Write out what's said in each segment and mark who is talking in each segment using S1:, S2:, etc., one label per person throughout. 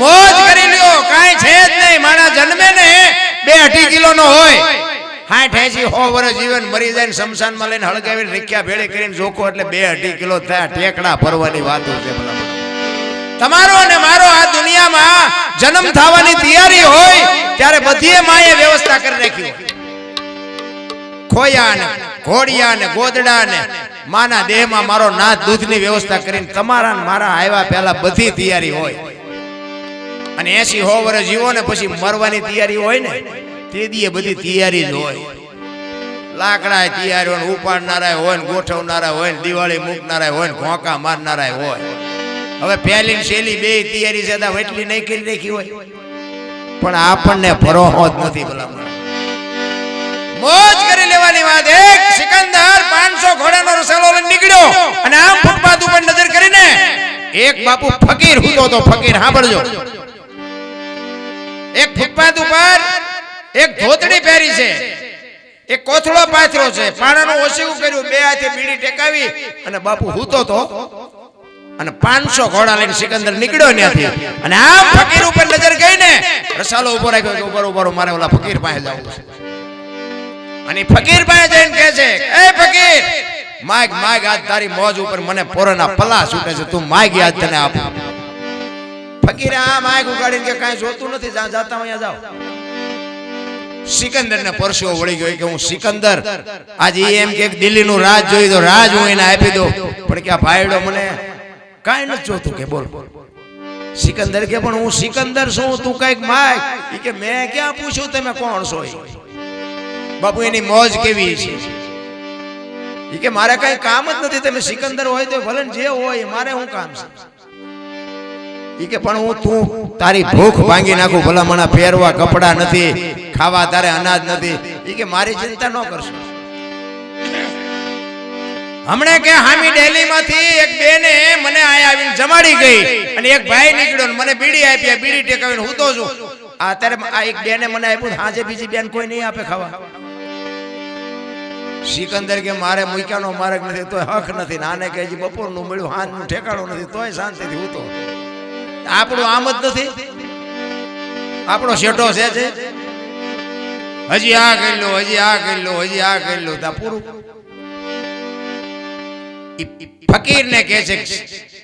S1: મોજ કરી લ્યો. કાઈ છે જ નહીં. માણા જન્મે ને બે અઢી કિલો નો હોય. હાઠ એસી હો વર્ષ જીવન મરી જાય ને શમશાનમાં લઈને હળગાવીને રીખ્યા ભેળી કરીને જોખો એટલે બે અઢી કિલો થયા. ઠેકડા ભરવાની વાત છે. તમારો અને મારો આ દુનિયામાં જન્મ થવાની તૈયારી હોય ત્યારે બધીએ માએ વ્યવસ્થા કરી રાખી ખોયા ને ઘોડિયા ને ગોદડા ને માના દેહમાં મારો નાથ દૂધની વ્યવસ્થા કરીને તમારા મારા આવ્યા પહેલા બધી તૈયારી હોય. અને એસી હો વર્ષ જીવો ને પછી મરવાની તૈયારી હોય ને, તે દીએ બધી તૈયારી જ હોય. લાકડા તૈયાર હોય ઉપાડનારા હોય ને ગોઠવનારા હોય ને, દિવાળી મૂકનારા હોય ને, ઘોંકા મારનારા હોય. હવે પહેલી શેલી બે તૈયારી છે એટલી નહીં કરી રાખી હોય. પણ આપણને ભરોહો જ નથી ભલામણ. મોજ કરી લેવાની વાત એક, સિકંદર 500 ઘોડાનો રસાલો નીકળ્યો અને આમ ફૂટપાથ ઉપર નજર કરીને એક બાપુ ફકીર હતો તો ફકીર, સાંભળજો. એક ફૂટપાથ ઉપર એક ધોતડી પહેરી છે. એક કોથળો પાથરો છે. પાણાનું ઓછું કર્યું. બે હાથે બીડી ટેકાવી અને બાપુ હૂતો તો અને 500 ઘોડા લઈને સિકંદર નીકળ્યો ત્યાંથી. અને આમ ફકીર ઉપર નજર ગઈ ને રસાલો ઊભો રાખ્યો કે ઉપર મારે ઓલા ફકીર પાસે જવું છે. અને ફકીર પાસે જઈને કહે છે, એ ફકીર, માગ માગ, આજ તારી મોજ ઉપર મને પોરના પલા છૂટે છે. તું માગ યાદ તને આપું. ફકીરે, આ માયક ઉગાડીને કે કાંઈ જોતું નથી, જ્યાં જાતા અહીંયા જાઓ. સિકંદર ને પરસેવો વળી ગયો કે હું સિકંદર. આજે એમ કે દિલ્હી નું રાજ જોઈ દો, રાજ હું એને આપી દઉં. પણ કે ભાઈડો મને કાંઈ નથી જોતું કે બોલ. સિકંદર કે, પણ હું સિકંદર છું, તું કંઈક માય. એ કે, મેં ક્યાં પૂછ્યું તમે કોણ છો? બાપુ, એની મોજ કેવી છે? એ કે, મારે કઈ કામ જ નથી, તમે સિકંદર હોય તો ભલે જે હોય મારે હું કામ છે? ઈ કે, પણ હું તું, તારી ભૂખ ભાંગી નાખું, ભલામણા પહેરવા, કપડા નથી, ખાવા તારે અનાજ નથી. ઈ કે, મારી ચિંતા ન કરશો. હમણે કે હામી ડેલી માંથી એક બેને મને આયા આવીને જમાડી ગઈ અને એક ભાઈ નીકળ્યો ને મને બીડી આપી બીડી ટેકાવીને હું તો છું. અત્યારે આ એક બેને મને આપ્યું હાજે બીજી બેન કોઈ નહીં આપે ખાવા. સિકંદર કે, મારે મૂક્યાનો માર્ગ નથી, તોય હક નથી. નાને કે બપોરનું મળ્યું, હાથનું ઠેકાણું નથી, તોય શાંતિથી હું તો. આપણું આમ જ નથી. આપણો શેઠો છે છે હજી આ કરી લો હજી આ કરી લો હજી આ કરી લો તા પૂરું. ફકીર ને કે છે,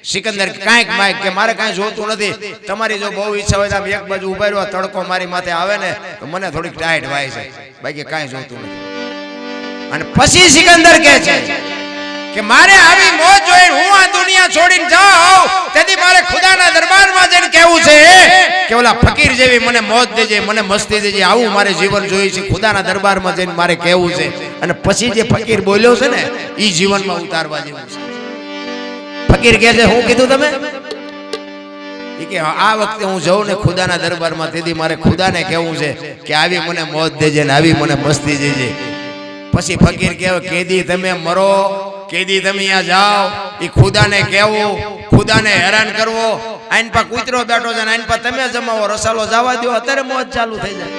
S1: સિકંદર, કાંઈક માય કે મારે કાંઈ જોતું નથી. તમારી જો બહુ ઈચ્છા હોય તો એક બાજુ ઊભા રહ્યો તડકો મારી માથે આવે ને, તો મને થોડીક ટાઈટ વાય છે. બાકી કાંઈ જોતું નથી. અને પછી સિકંદર કે છે કે મારે આવી મોજ જોઈ હું આ દુનિયા છોડીને જાઉં, તેથી મારે ખુદાના દરબારમાં જઈને કહેવું છે કે ઓલા ફકીર જેવી મને મોજ દેજે, મને મસ્તી દેજે, આવું મારે જીવન જોઈએ છે, ખુદાના દરબારમાં જઈને મારે કહેવું છે. અને પછી જે ફકીર બોલ્યો છે ને એ જીવનમાં ઉતારવા જેવું છે. ફકીર કહે છે, હું કીધું તમે? કે આ વખતે હું જઉં ને ખુદાના દરબારમાં, તેથી મારે ખુદાને કહેવું છે કે આવી મને મોજ દેજે ને આવી મને મસ્તી દેજે. પછી ફકીર કહેવાય કેદી તમે મરો કેદી તમે અહીંયા જાઓ એ ખુદાને કહેવું, ખુદાને હેરાન કરવો. આઈન પર કૂતરો બેઠો છે આઈન પર તમે જમાવો, રસાલો જવા દો અત્યારે મોજ ચાલુ થઈ જાય.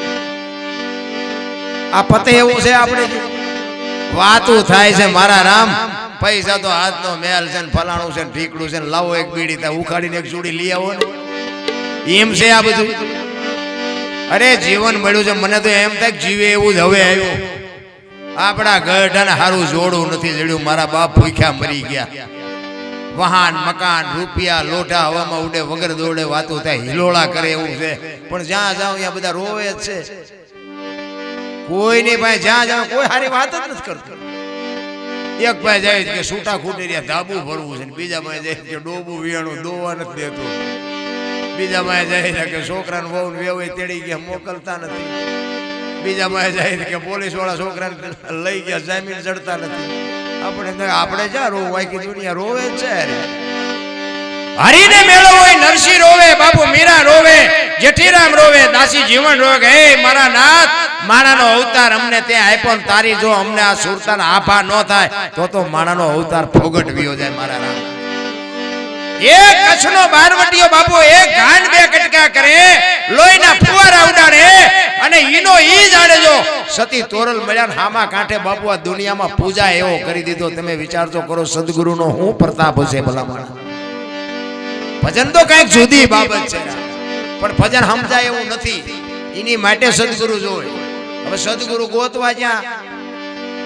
S1: આ પતે એવું છે આપણે વાતું થાય છે મારા રામ. પૈસા તો હાથનો મેલ છે ને ફલાણું છે ને ઠીકડું છે ને લાવો એક બીડી ત્યાં ઉખાડીને એક ચૂડી લઈ આવો ને. એમ છે આ બધું? અરે જીવન મળ્યું છે, મને તો એમ થાય જીવે એવું જ હવે આવ્યું. આપણા ગઢાને સારું જોડું નથી જડ્યું. મારા બાપ ભૂખ્યા મરી ગયા. વાહન મકાન, રૂપિયા લોટા હવામાં ઉડે, વગર દોડે, વાતો થાય, હિલોળા કરે એવું છે. પણ જ્યાં જાઉં ત્યાં બધા રોવે જ છે. કોઈ નહીં ભાઈ જ્યાં જાઉં, કોઈ સારી વાત જ નથી કરતું. એક ભાઈ જાય કે છૂટા ખૂટી રહ્યા, ધાબુ ભરવું છે બીજા ભાઈ જાય કે ડોબું વિયાણું દોવા નથી દેતું. બીજા ભાઈ જાય કે છોકરાને વહુ વેવાય તેડી ગયા, મોકલતા નથી. બીજા માં જાય કે પોલીસવાળા છોકરાને લઈ ગયા, જામીન ચડતા નથી. આપણે આપણે જ્યાં રોવ આખી દુનિયા રોવે છે હરીને મેળો હોય નરસિંહ રોવે, બાપુ મીરા રોવે, જેઠીરામ રોવે, દાસી જીવન રોવે હે મારા નાથ, માણાનો અવતાર અમને તે આપ્યો ને તારી જો અમને આ સુરતાના આભા ન થાય, તો તો માણાનો અવતાર ફોગટ વિયો જાય મારા રામ. એક કચ્છનો બારવટીયો બાપુ એક ગાંડ બે કટકા કરે, લોહીના ઈનો ઈ જાણે જો. સતી તોરલ મળ્યા હામા કાંઠે બાપુ આ દુનિયામાં પૂજા એવો કરી દીધો. તમે વિચારજો કરો, સદગુરુનો હું પ્રતાપ હશે ભલામણ. ભજન તો કંઈક જુદી બાબત છે. પણ ભજન સમજાય એવું નથી. એની માટે સદગુરુ જોવે. હવે સદગુરુ ગોતવા જ્યાં?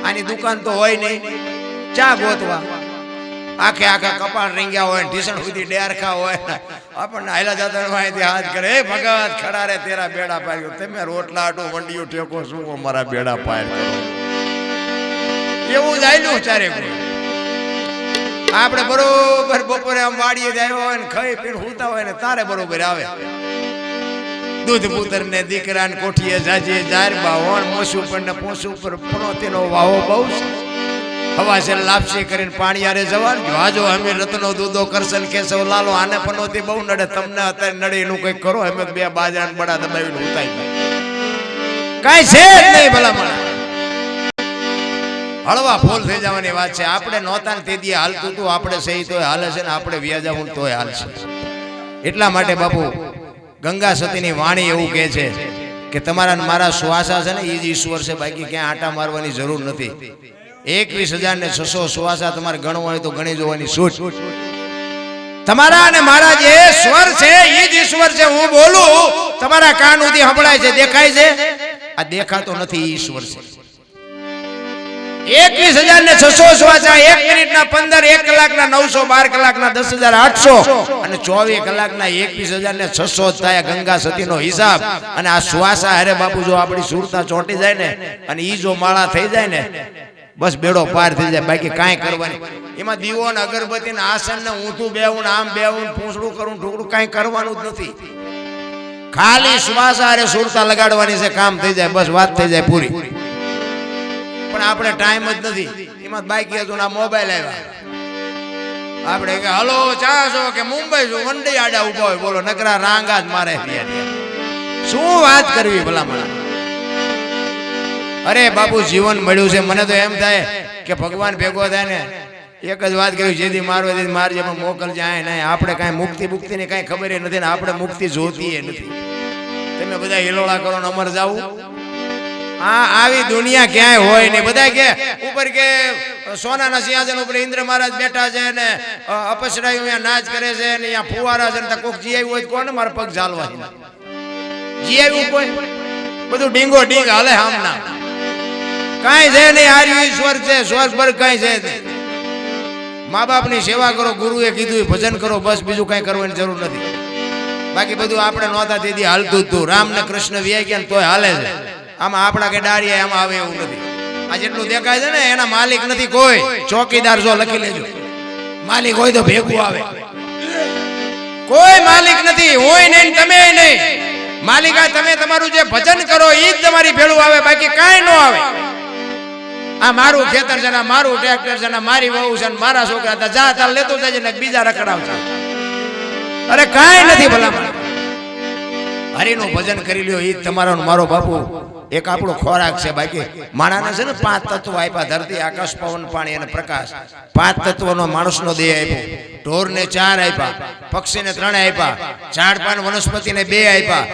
S1: આની દુકાન તો હોય નહીં. ચા ગોતવા. આખે આખા કપાળ રીંગ્યા હોય ઢીસણ સુધી ડેરખા હોય આપણને હાયલા જતા માહિતી હાથ કરે. હે ભગવાન ખરા રે તેરા બેડા પાડ્યો. તમે રોટલા આટું વંડિયું ટેકો શું અમારા બેડા પાર એવું જ આયલું ચારે. આપણે બરોબર બપોરે આમ વાડીએ જ આવ્યા હોય ને ખાઈ પીને હોતા હોય ને તારે બરોબર આવે. દૂધ પુત્ર ને દીકરા ને કોઠીએ જાજીએ જાર બાવણ મોસું પર ને પોસું પર તેનો વાવો બહુ છે. હવા છે લાપસી કરીને પાણીયારે જવાનું હાજો અમે રત્નો દૂધો કરશન સૌ લાલો, આને પનોતી બહુ નડે. તમને અત્યારે નડે એનું કંઈક કરો. અમે બે બાજા બડા દબાવીને ઉતાઈ કાંઈ છે નહીં મળે હળવા ફોલ થઈ જવાની વાત છે. આપણે નહોતા તે દી હાલતું હતું આપણે સહી તોય હાલે છે ને આપણે વ્યાજાવું તોય હાલશે એટલા માટે બાપુ, ગંગા સતીની વાણી એવું કહે છે કે તમારા મારા શ્વાસા છે ને એ જ ઈશ્વર છે. બાકી ક્યાં આટા મારવાની જરૂર નથી. એકવીસ હજાર ને છસો સુવાસા તમારે ગણવા હોય તો ગણી જોવાની છૂટ. તમારા અને મારા જે સ્વર છે એ જ ઈશ્વર છે, હું બોલું, તમારા કાન સુધી સંભળાય છે, દેખાય છે? આ દેખાતો નથી ઈશ્વર છે. એકવીસ હજાર ને છસો શ્વાસા એક મિનિટના પંદર, એક કલાકના નવસો, બાર કલાકના દસ હજાર આઠસો અને ચોવીસ કલાકના એકવીસ હજાર ને છસો થાય ગંગા સતીનો હિસાબ. અને આ શ્વાસા અરે બાપુ, જો આપણી સુરતા ચોંટી જાય ને, અને ઈ જો માળા થઈ જાય ને બસ બેડો પાર થઈ જાય બાકી કાંઈ કરવાની. એમાં દીવો ને અગરબત્તી ને આસન ને ઊંધું બેવું આમ બેવું પૂંછડું કરવું ઢોકડું કાંઈ કરવાનું જ નથી. ખાલી શ્વાસ આરે સુરતા લગાડવાની છે કામ થઈ જાય બસ વાત થઈ જાય પૂરી. પણ આપણે ટાઈમ જ નથી. એમાં બાઈક હતું આ મોબાઈલ આવ્યા. આપણે કે હલો ચા છો? કે મુંબઈ છો? વંડી આડા ઊભા હોય બોલો નકરા રાંગા જ મારે શું વાત કરવી ભલામણ? અરે બાપુ જીવન મળ્યું છે. મને તો એમ થાય કે ભગવાન ભેગો થાય ને એક જ વાત કહ્યું જેથી મારો તેથી મારજે પણ મોકલજે આય નહીં. આપણે કાંઈ મુક્તિ મુક્તિ ની કાંઈ ખબર નથી ને. આપણે મુક્તિ જોતી નથી. તમે બધા હિલોળા કરો ને અમર જાવ આ આવી દુનિયા ક્યાંય હોય નહીં બધા કે ઉપર કે સોનાના સિંહાસન ઉપર ઇન્દ્ર મહારાજ બેઠા છે ને અપસરાયું અહીંયા નાચ કરે છે ને અહીંયા ફુવારા છે ને કોક જી હોય કોને મારા પગ ઝાલવા જીઆઈ કોઈ? બધું ડીંગો ડીંગ હાલે હામના. કાંઈ છે નહીં આર્યું ઈશ્વર છે, સ્વર્ગ પર કાંઈ છે નહીં. મા બાપની સેવા કરો, ગુરુએ કીધું ભજન કરો, બસ બીજું કાંઈ કરવાની જરૂર નથી. બાકી બધું આપણે નહોતા તેથી હાલતું જ હતું. રામ ને કૃષ્ણ વ્યાય ગયા તોય હાલે છે. આમાં આપણા કે ડાળીએ એમાં આવે એવું નથી. આ જેટલું દેખાય છે ને, એના માલિક નથી કોઈ. ચોકીદાર જો લખી લેજો. માલિક હોય તો ભેગું આવે. કોઈ માલિક નથી, હોય નહીં તમે નહીં. માલિકા તમે તમારું જે ભજન કરો એ જ તમારી ભેળું આવે. બાકી કાંઈ ન આવે. આ મારું ખેતર છે મારું ટ્રેક્ટર છે મારી વહુ છે મારા છોકરા હતા. જા, તાર લેતો જાય ને બીજા રખડાવતા અરે કાંઈ નથી ભલામણ. હરિનું ભજન કરી લ્યો એ તમારો મારો બાપુ. એક આપણો ખોરાક છે બાકી. માણાને છે ને પાંચ તત્વો આપ્યા, ધરતી, આકાશ, પવન, પાણી અને પ્રકાશ. પાંચ તત્વોનો માણસનો દેહ આપ્યો. ઢોરને ચાર આપ્યા, પક્ષીને ત્રણ આપ્યા ઝાડ પાન વનસ્પતિને બે આપ્યા.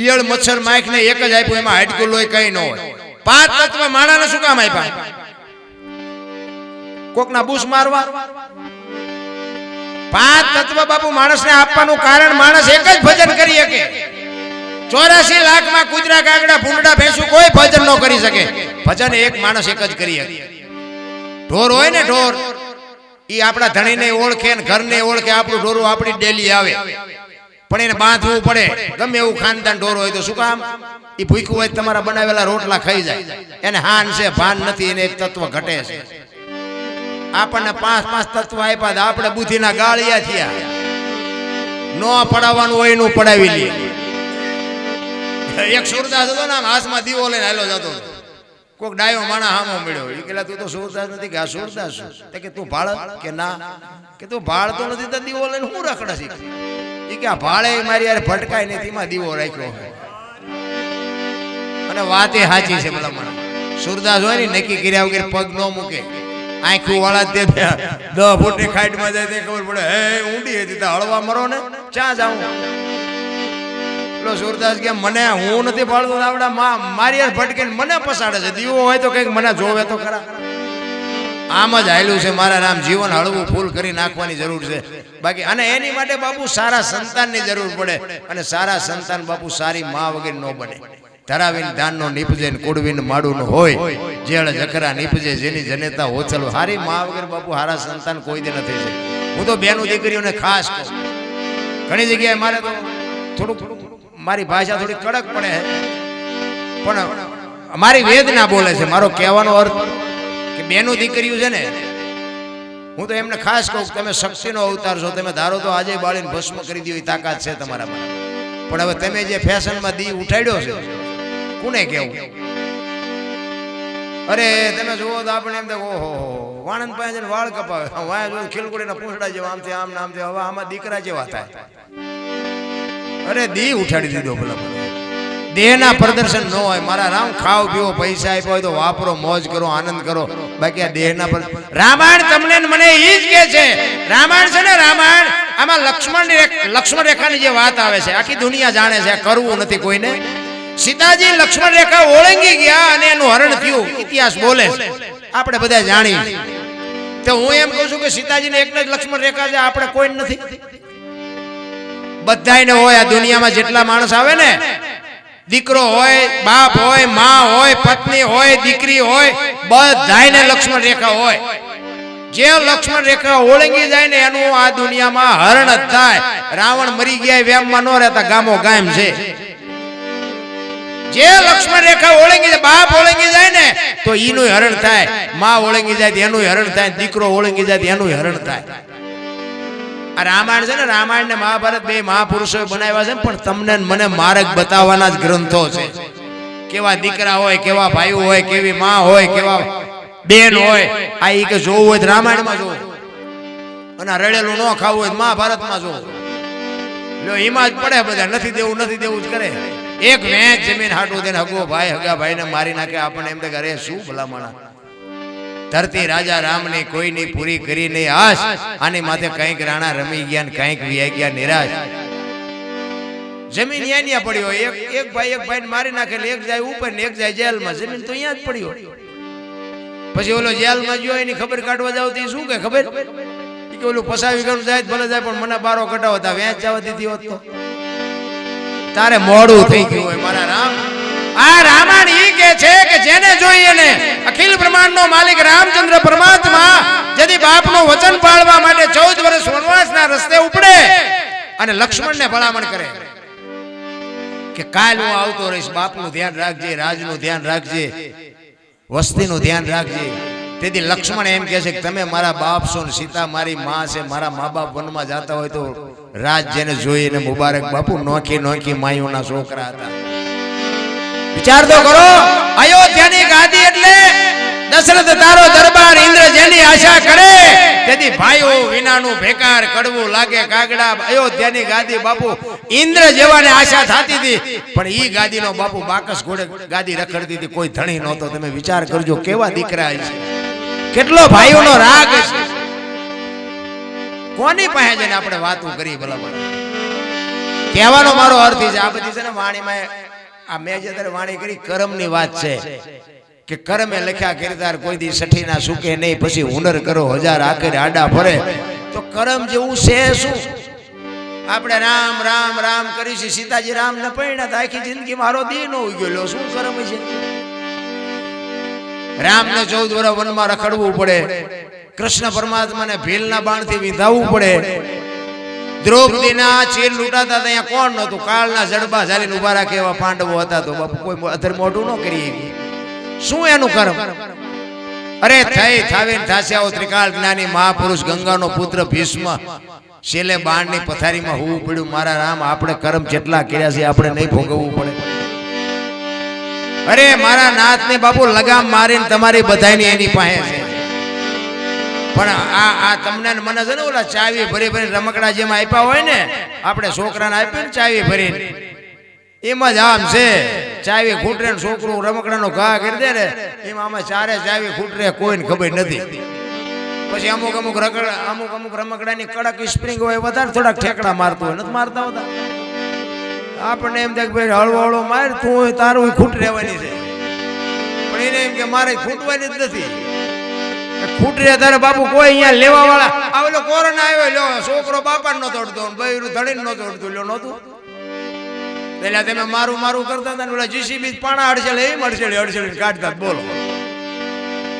S1: ઈયળ, મચ્છર, માખને એક જ આપ્યું, એમાં હાડકું લોહી કઈ ન હોય. પાંચ તત્વ માણાને શું કામ આપ્યા? કોકના બુશ મારવા? પાંચ તત્વ બાપુ માણસને આપવાનું કારણ માણસ એક જ ભજન કરી શકે. ચોરાસી લાખમાં કુતરા કાગડા ભૂંડા ભેંસું કોઈ ભજન ન કરી શકે. ભજન એક માણસ એક જ કરી શકે. ઢોર હોય ને ઢોર એ આપણા ધણીને ઓળખે ને ઘરને ઓળખે, આપણું ઢોરું આપણી ડેલી આવે. પણ એને બાંધવું પડે. ગમે એવું ખાનદાન ઢોર હોય તો શું કામ? એ ભૂખ્યું હોય તમારા બનાવેલા રોટલા ખાઈ જાય. એને હાન છે, ભાન નથી, એને એક તત્વ ઘટે છે. આપણને પાંચ પાંચ તત્વ આપ્યા તો આપણે બુદ્ધિના ગાળિયા થયા. ન પડાવવાનું હોય એનું પડાવી લઈએ એક સુરદાસ હતો ને, આમ હાથમાં દીવો લઈને હાલો જતો કોઈક ડાયો માણા હામો મળ્યો. એ કેલા તું તો સુરદાસ નથી કે આ સુરદાસ કે, તું ભાળ? કે, ના. કે, તું ભાળ તો નથી તો દીવો લઈને હું રખડા શીખ એ મારી ભટકાય નહીં તેમાં દીવો રાખ્યો અને વાત સાચી છે ભલા સુરદાસ હોય ને નક્કી કર્યા વગર પગ ન મૂકે. આંખું વાળા તે ખાઈટમાં જાય તે ખબર પડે, હે ઊંડી હતી હળવા મરો ને, ચા જાઉં પેલો સુરદાસ કે, મને હું નથી પાડતો આવડા મારી યાર ભટકે મને પસાડે છે. દીવો હોય તો કંઈક મને જોવે તો ખરા. આમ જ હાલ્યું છે, મારા રામ જીવન હળવું ફૂલ કરી નાખવાની જરૂર છે. બાકી, અને એની માટે બાપુ સારા સંતાનની જરૂર પડે અને સારા સંતાન બાપુ સારી મા વગર ન બને. ધરાવીને ધાનનો નીપજે ને કુડવીને માડું હોય, જેળ જકરા નીપજે, જેની જનેતા હોચલ હારી મા વગર બાપુ હારા સંતાન કોઈ દે નથી છે. હું તો બેનું દીકરીઓને ખાસ ઘણી જગ્યાએ મારે તો થોડુંક મારી ભાષા થોડી કડક પડે. પણ મારી વેદના બોલે છે. મારો કહેવાનો અર્થ કે બેનું દીકરીયું છે ને? હું તો એમને ખાસ કહું તમે શક્તિનો અવતાર છો. તમે ધારો તો આજે બાળીને ભસ્મ કરી દો તાકાત છે તમારામાં. પણ હવે તમે જે ફેશનમાં દી ઉઠાડ્યો છે, કોને કેવું અરે, તમે જુઓ તો આપણે એમ ઓહો વાણંદ પાસે વાળ કપાવે. વાય જો ખીલકુડીના પૂંછડા જેવા આમથી આમ નામથી હવે આમાં દીકરા જેવા થાય. અરે, દી ઉઠાડી દીધો ભલા. દેહના પ્રદર્શન ન હોય. મારા રામ ખાવ પીવો, પૈસા આપ્યો હોય તો વાપરો, મોજ કરો, આનંદ કરો. બાકી આ દેહના પર રામાયણ તમને મને એ જ કે છે. રામાયણ છે ને રામાયણ, આમાં લક્ષ્મણ લક્ષ્મણ રેખાની જે વાત આવે છે, આખી દુનિયા જાણે છે કરવું નથી કોઈને. સીતાજી લક્ષ્મણ રેખા ઓળંગી ગયા અને એનું હરણ થયું. ઇતિહાસ બોલે આપણે બધા જાણીએ. તો હું એમ કહું છું કે સીતાજીને એકને જ લક્ષ્મણ રેખા છે, આપણે કોઈ નથી. બધાયને હોય આ દુનિયામાં જેટલા માણસ આવે ને દીકરો હોય, બાપ હોય, માં હોય, પત્ની હોય, દીકરી હોય, બધાયને લક્ષ્મણ રેખા હોય. જે લક્ષ્મણ રેખા ઓળંગી જાય ને એનું આ દુનિયામાં હરણ જ થાય. રાવણ મરી ગયા વેમમાં ન રહેતા ગામો ગામ છે. જે લક્ષ્મણ રેખા ઓળંગી જાય, બાપ ઓળંગી જાય ને, તો એનું હરણ થાય. માં ઓળંગી જાય એનું હરણ થાય. દીકરો ઓળંગી જાય એનું હરણ થાય. આ રામાયણ છે ને રામાયણ ને મહાભારત બે મહાપુરુષો બનાવ્યા છે પણ તમને મને માર્ગ બતાવવાના જ ગ્રંથો છે. કેવા દીકરા હોય, કેવા ભાઈઓ હોય, કેવી માં હોય, કેવા બેન હોય, આ એ કે જોવું હોય તો રામાયણમાં જોવું. અને રડેલું ન ખાવું હોય મહાભારતમાં જોવું. લો, એમાં જ પડે બધા, નથી દેવું નથી દેવું જ કરે. એક વેચ જમીન હાટું દે હગો ભાઈ, હગા ભાઈને મારી નાખે, આપણને એમ તો અરે શું ભલામણા. ધરતી રાજા રામની કોઈની પૂરી કરી નહીં, આશ. આની માથે કંઈક રાણા રમી ગયા ને કંઈક વિયાઈ ગયા, નિરાશ. જમીન અહીંયા ન્યા પડી એક એક ભાઈ એક ભાઈ મારી નાખેલ એક જાય ઉપર ને એક જાય જેલમાં. જમીન તો અહીંયા જ પડી હોય. પછી ઓલો જેલમાં ગયો, એની ખબર કાઢવા જાવ તો શું કે ખબર? કે ઓલું પસાવી ગયું જાય ભલે જાય, પણ મને બારો કટાવતા વેચ જવા દીધી હોત તો. તારે મોડું થઈ ગયું હોય, મારા રામ. આ રામાયણ ઈ કે છે કે જેને જોઈએ ને, અખિલ બ્રહ્માંડનો માલિક રામચંદ્ર પરમાત્મા જદી બાપનું વચન પાળવા માટે 14 વર્ષ વનવાસના રસ્તે ઉપડે અને લક્ષ્મણને ભલામણ કરે. કે કાલ હું આવતો રહીશ, બાપનું ધ્યાન રાખજે, રાજનું ધ્યાન રાખજે, વસ્તીનું ધ્યાન રાખજે. તેથી લક્ષ્મણ એમ કહે છે કે તમે મારા બાપ છો ને સીતા મારી માં છે, મારા મા બાપ વનમાં જતા હોય તો રાજ જેને જોઈને મુબારક બાપુ નોખી નોખી માયુના છોકરા હતા. વિચાર તો કરો. અયોધ્યાની ગાદી એટલે દશરથ તારો દરબાર ઇન્દ્ર જેની આશા કરે, તેથી ભાઈઓ વિનાનું ભેકાર કડવું લાગે કાગડા. અયોધ્યાની ગાદી બાપુ ઇન્દ્ર જેવાને આશા થતી હતી, પણ ઈ ગાદીનો બાપુ બાકસ ઘોડે ગાદી રખડતી હતી. કોઈ ધણી નહોતો. તમે વિચાર કરજો કેવા દીકરા છે. કેટલો ભાઈઓનો રાગ છે. કોની પાસે જઈને આપણે વાતો કરી ભલા કહેવાનો મારો અર્થ છે, આ બધી છે ને વાણીમાં આ મેં જે વાણી કરી, કર્મની વાત છે. કે કરમે લખ્યા કિરદાર કોઈ દી સઠીના સુકે નહીં, પછી હુનર કરો, હજાર આખરે આડા ફરે. તો કરમ જેવું છે શું? આપણે રામ રામ રામ કરીશું સીતાજી રામ ને પરિણત આખી જિંદગી મારો દી નો ઉગ્યો શું કરમ છે? રામને ચૌદ વર્ષ વનમાં રખડવું પડે. કૃષ્ણ પરમાત્માને ભીલના બાણથી વિંધાવવું પડે. દ્રૌપદીના ચીર લૂંટાતા ત્યાં કોણ નહોતું? કાળના જડબા ઝાલીને ઊભા રાખે એવા પાંડવો હતા તો બાપુ કોઈ અધર મોઢું ન કરી શું એનું કર્મ? અરે થઈ થાવીને થાસ્યાઓ ત્રિકાળ જ્ઞાની મહાપુરુષ ગંગાનો પુત્ર ભીષ્મ. શેલે બાણની પથારીમાં હોવું પડ્યું. મારા રામ આપણે કર્મ જેટલા કર્યા છે આપણે નહીં ભોગવવું પડે. અરે મારા નાથને બાપુ લગામ મારીને તમારી બધાની એની પાસે છે. પણ આ આ તમને મને છે ને ઓલા ચાવી ભરી ભરી રમકડા જેમ આપ્યા હોય ને, આપણે છોકરાને આપ્યું ને ચાવી ભરીને. એમાં જ આમ છે, ચાવી ખૂટરે છોકરું રમકડાનો ઘા કરી દે ને, એમાં આમાં ચારે ચાવી ખૂટરે, કોઈને ખબર નથી. પછી અમુક અમુક રગડ અમુક અમુક રમકડાની કડક સ્પ્રિંગ હોય, વધારે થોડાક ઠેકડા મારતો હોય, નથી મારતા હોતા? આપણને એમ થાય ભાઈ હળવો હળવો માર, તું તારું ખૂટ રહેવાની છે. પણ એને એમ કે મારે ખૂટવાની જ નથી. ફૂટરે તારે બાપુ કોઈ અહીંયા લેવા વાળા આવેલો કોરોના આવ્યો, લ્યો, છોકરો બાપા નો તોડતો બૈરું ધણી નો તોડતું લ્યો, નહોતું. પેલા તમે મારું મારું કરતા હતા ને પેલા જીસીબી પાણા અડસેલ, એમ અડસેલ અડસેલ કાઢતા બોલો.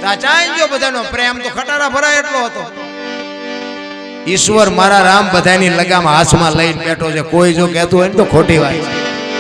S1: તા ચાઈ ગયો બધાનો? પ્રેમ તો ખટારા ભરાય એટલો હતો. ઈશ્વર મારા રામ બધાની લગામ હાથમાં લઈને બેઠો છે. કોઈ જો કહેતું હોય ને તો ખોટી વાત છે.